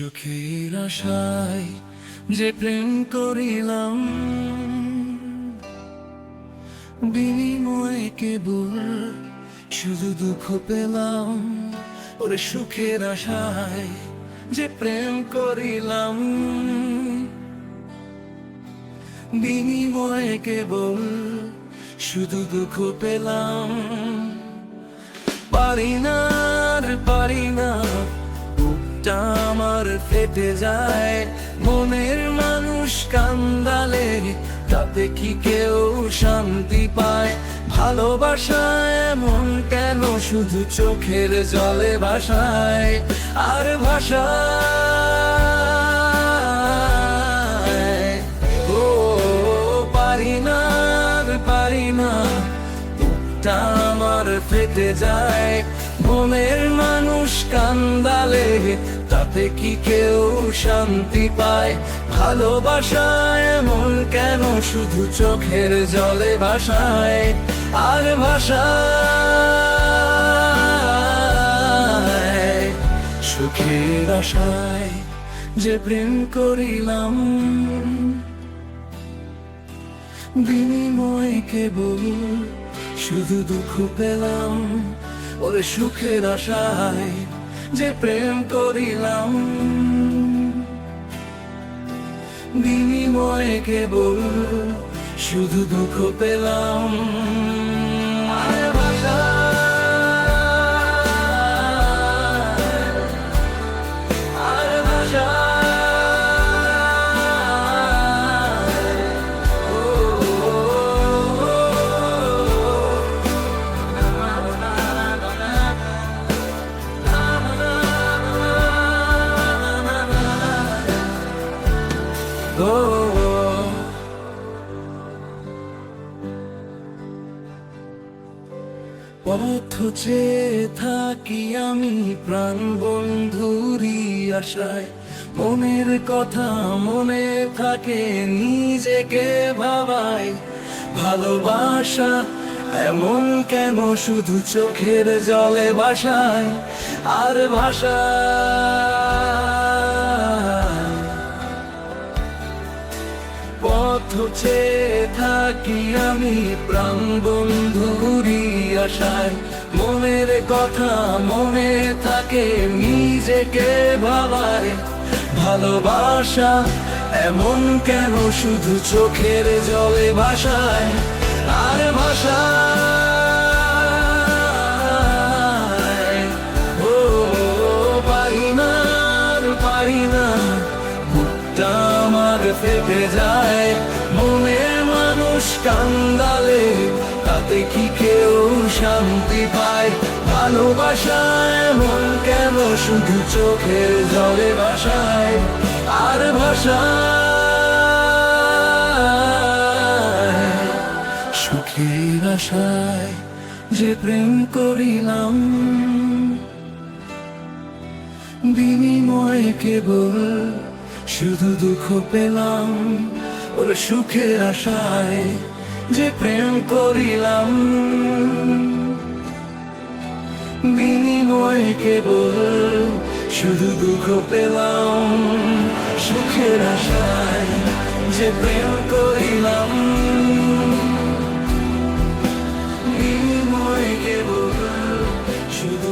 সুখের আশায় যে প্রেম করিলাম, বিনিময়ে কেবল শুধু দুঃখ পেলাম। ওরে সুখের আশায় যে প্রেম করিলাম, বিনিময়ে কেবল শুধু দুঃখ পেলাম। পারি না পারি না। বুকটা আমার ফেটে যায়। মনের মানুষ কান্দালে তাতে কি কেউ শান্তি পায়? ভালোবাসা এমন কেন শুধু চোখের জলে ভাসায়? আর ভাষা ও পারি না পারি না। আমার ফেটে যায়। মনের মানুষ কান্দালে, তাতে কি কেউ শান্তি পায়? ভালোবাসা এমন কেন? শুধু চোখের জলে ভাসায়। আর ভাষায় সুখের আশায় যে প্রেম করিলাম। বিনিময়ে কেবল শুধু দুঃখ পেলাম। ওরে সুখের আশায় যে প্রেম করিলাম। বিনিময়ে কেবল শুধু দুঃখ পেলাম। পথ চেয়ে থাকি আমি প্রাণ বন্ধুরি আশায়। মনের কথা মনে থাকে নিজেকে ভাবায়। ভালোবাসা এমন কেন শুধু চোখের জলে ভাসায় আর ভাষা পথ চেয়ে থাকি আমি প্রাণ বন্ধুরি আশায় মনের কথা মনে থাকে, নিজেকে ভাবায়। ভালোবাসা এমন কেন শুধু চোখের জলে ভাসায়? আর ভাষায়, ও, পারি না পারি না। যায়, মনে মানুষ কান্দালে, তাতে কি কেউ শান্তি পায় ভালোবাসা এমন কেন? শুধু চোখের জলে ভাসায় আর ভাষায় সুখের আশায় যে প্রেম করিলাম, বিনিময়ে কেবল শুধু দুঃখ পেলাম। ওর সুখের আশায় যে প্রেম করিলাম। হয় কেবল শুধু দুঃখ পেলাম সুখের আশায় যে প্রেম করিলাম। কেবল শুধু